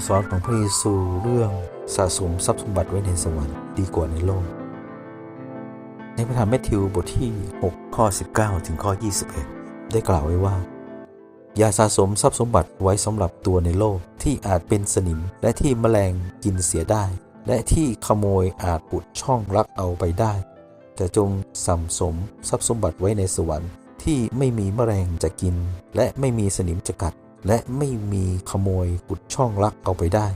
ำสอนของพระเยซูเรื่องสะสมทรัพย์สมบัติไว้ในสวรรค์ดีกว่าในโลก ในพระธรรมแมทธิวบทที่ 6 ข้อ 19 ถึงข้อ 21 ได้กล่าวไว้ว่า อย่าสะสมทรัพย์สมบัติไว้สำหรับตัวในโลกที่อาจเป็นสนิมและที่แมลงกินเสียได้ และที่ขโมยอาจอุดช่องลักเอาไปได้ แต่จงสัมสมทรัพย์สมบัติไว้ในสวรรค์ที่ไม่มีแมลงจะกิน และไม่มีสนิมจะกัด และไม่มีขโมยอุดช่องลักเอาไปได้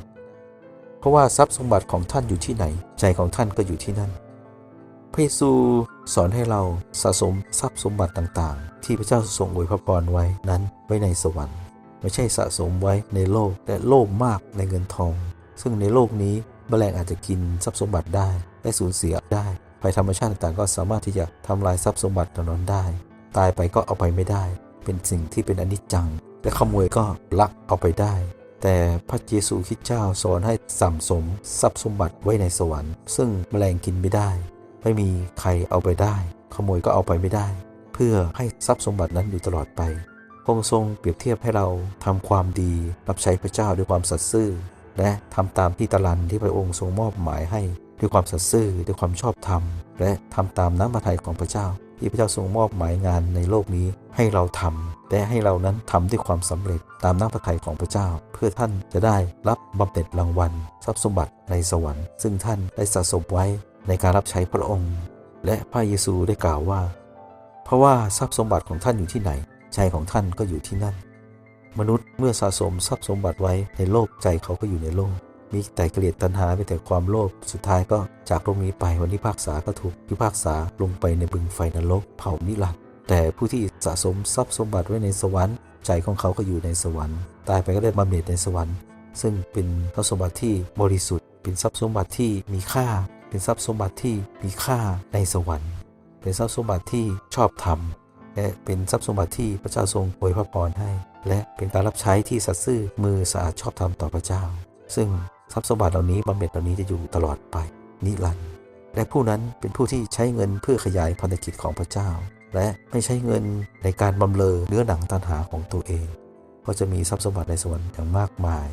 เพราะว่าทรัพย์สมบัติของท่านอยู่ที่ไหน ใจของท่านก็อยู่ที่นั่น พระเยซูสอนให้เราสะสมทรัพย์สมบัติต่างๆ ที่พระเจ้าทรงอวยพระพรไว้นั้นไว้ในสวรรค์ ไม่ใช่สะสมไว้ในโลกและโลภมากในเงินทอง ซึ่งในโลกนี้แมลงอาจจะกินทรัพย์สมบัติได้และสูญเสียได้ภัยธรรมชาติต่างๆก็สามารถที่จะทำลายทรัพย์สมบัติเหล่านั้นได้ ตายไปก็เอาไปไม่ได้ เป็นสิ่งที่เป็นอนิจจัง และขโมยก็ลักเอาไปได้ แต่พระเยซูคริสต์เจ้าสอนให้สัมสมทรัพย์สมบัติไว้ในสวรรค์ ซึ่งแมลงกินไม่ได้ ไม่มีใครเอาไปได้ ขโมยก็เอาไปไม่ได้ เพื่อให้ทรัพย์สมบัตินั้นอยู่ตลอดไปพระองค์ทรงเปรียบเทียบให้เราทำความดีรับใช้พระเจ้าด้วยความสัตย์ซื่อ และทำตามที่ตรันที่พระองค์ทรงมอบหมายให้ด้วยความสัตย์ซื่อด้วยความชอบธรรม และทำตามน้ำพระทัยของพระเจ้า ที่พระเจ้าทรงมอบหมายงานในโลกนี้ให้เราทำและให้เรานั้นทำด้วยความสำเร็จตามน้ำพระทัยของพระเจ้า เพื่อท่านจะได้รับบำเหน็จรางวัล ทรัพย์สมบัติในสวรรค์ ซึ่งท่านได้สะสมไว้ในการรับใช้พระองค์ และพระเยซูได้กล่าวว่า เพราะว่าทรัพย์สมบัติของท่านอยู่ที่ไหนใจของท่านก็อยู่ที่นั่น มนุษย์เมื่อสะสมทรัพย์สมบัติไว้ในโลกใจเขาก็อยู่ในโลก มีแต่เกลียดตัณหามีแต่ความโลภสุดท้ายก็จากโลกนี้ไปวันที่พากษาก็ถูกพิพากษาลงไปในบึงไฟนรกเผานิรันดร์แต่ผู้ที่สะสมทรัพย์สมบัติไว้ในสวรรค์ใจของเขาก็อยู่ในสวรรค์ ตายไปก็ได้บำเหน็จในสวรรค์ ซึ่งเป็นทรัพย์สมบัติที่บริสุทธิ์ เป็นทรัพย์สมบัติที่มีค่า เป็นทรัพย์สมบัติที่มีค่าในสวรรค์ เป็นทรัพย์สมบัติที่ชอบธรรมและเป็นทรัพย์สมบัติที่พระเจ้าทรงอวยพระพรให้ และเป็นการรับใช้ที่สัตย์ซื่อมือสะอาดชอบธรรมต่อพระเจ้า ซึ่ง ทรัพย์สมบัติเหล่านี้บำเหน็จเหล่านี้จะอยู่ตลอดไป นิรันดร์และผู้นั้นเป็นผู้ที่ใช้เงินเพื่อขยายพันธกิจของพระเจ้า และไม่ใช้เงินในการบำเรอเนื้อหนังตันหาของตัวเอง ก็จะมีทรัพย์สมบัติในสวรรค์อย่างมากมาย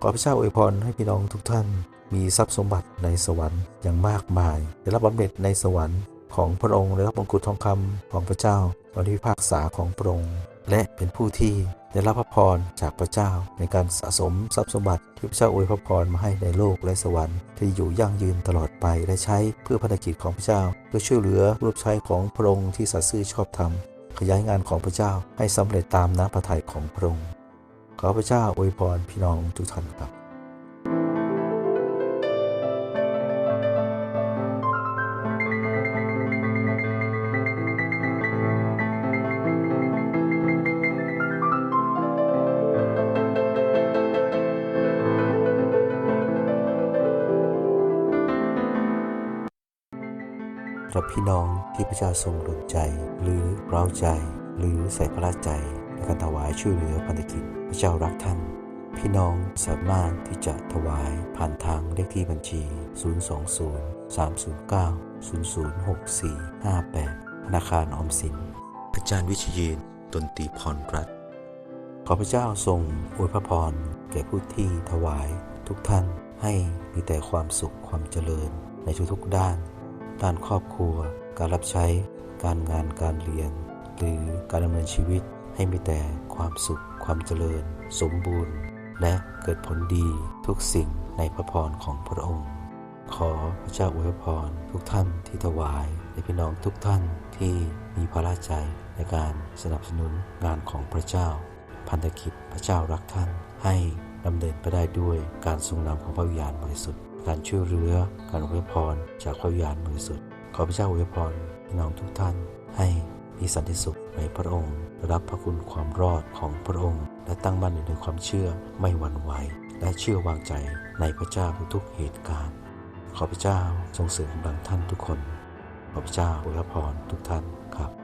ขอพระเจ้าอวยพรให้พี่น้องทุกท่าน มีทรัพย์สมบัติในสวรรค์อย่างมากมายได้รับบำเหน็จในสวรรค์ของพระองค์ได้รับมงกุฎทองคำของพระเจ้าวันที่พิพากษาของพระองค์และเป็นผู้ที่ ได้รับพระพรจากพระเจ้าในการสะสมทรัพย์สมบัติที่พระเจ้าอวยพระพรมาให้ในโลกและสวรรค์ที่อยู่ยั่งยืนตลอดไปและใช้เพื่อพันธกิจของพระเจ้า เพื่อช่วยเหลือรูปใช้ของพระองค์ที่สัตย์ซื่อชอบธรรมขยายงานของพระเจ้าให้สำเร็จตามน้ำพระทัยของพระองค์ขอพระเจ้าอวยพรพี่น้องทุกท่านครับับพี่น้องที่พระเจ้าทรงดลใจ หรือเร้าใจ หรือใส่พระราชใจในการถวายช่วยเหลือพันธกิจพระเจ้ารักท่าน พี่น้องสามารถที่จะถวายผ่านทางเลขที่บัญชี 020 309 006458 ธนาคารออมสิน อาจารย์วิชยีนตนตีพรรัตขอพระเจ้าทรงอวยพระพรแก่ผู้ที่ถวายทุกท่านให้มีแต่ความสุขความเจริญในทุกๆด้าน ด้านครอบครัว การรับใช้ การงานการเรียน หรือการดำเนินชีวิตให้มีแต่ความสุข ความเจริญ สมบูรณ์ และเกิดผลดีทุกสิ่งในพระพรของพระองค์ ขอพระเจ้าอวยพรทุกท่านที่ถวายและพี่น้องทุกท่านที่มีพระราชใจในการสนับสนุนงานของพระเจ้า พันธกิจพระเจ้ารักท่านให้ดำเนินไปได้ด้วยการทรงนำของพระวิญญาณบริสุทธิ์ การช่วยเหลือการอวยพรจากพระวิญญาณบริสุทธิ์ขอพระเจ้าอวยพรพี่น้องทุกท่าน ให้มีสันติสุขในพระองค์ รับพระคุณความรอดของพระองค์ และตั้งมั่นในความเชื่อไม่หวั่นไหวและเชื่อวางใจในพระเจ้าทุกเหตุการณ์ ขอพระเจ้าทรงเสริมกำลังท่านทุกคน ขอพระเจ้าอวยพรทุกท่านครับ